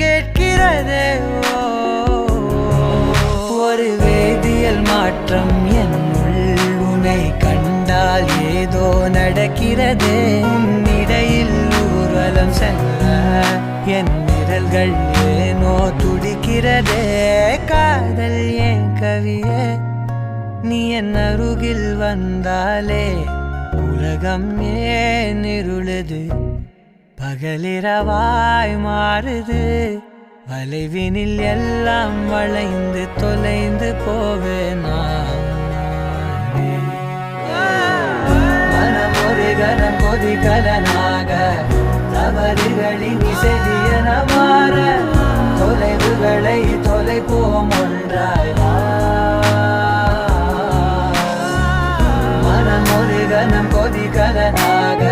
கேட்கிறதே ஒரு வேதியியல் மாற்றம் என் உள்ளுனை கண்டால் ஏதோ நடக்கிறதே. இடையில் ஊர்வலம் செல்ல என் விரல்கள் ஏனோ துடிக்கிறதே. காதல் ஏன் கவியே? நீ என் அருகில் வந்தாலே உலகம் ஏன் இருளது? பகலிரவாய் மாறுது. வளைவினில் எல்லாம் வளைந்து தொலைந்து போவேனா மனமொருகரம் கொதிகலனாக தவறுகளின் இசையன மாற தொலைவுகளை தொலைப்போம் ஒன்றாய் மனமொருகனம் கொதிகலனாக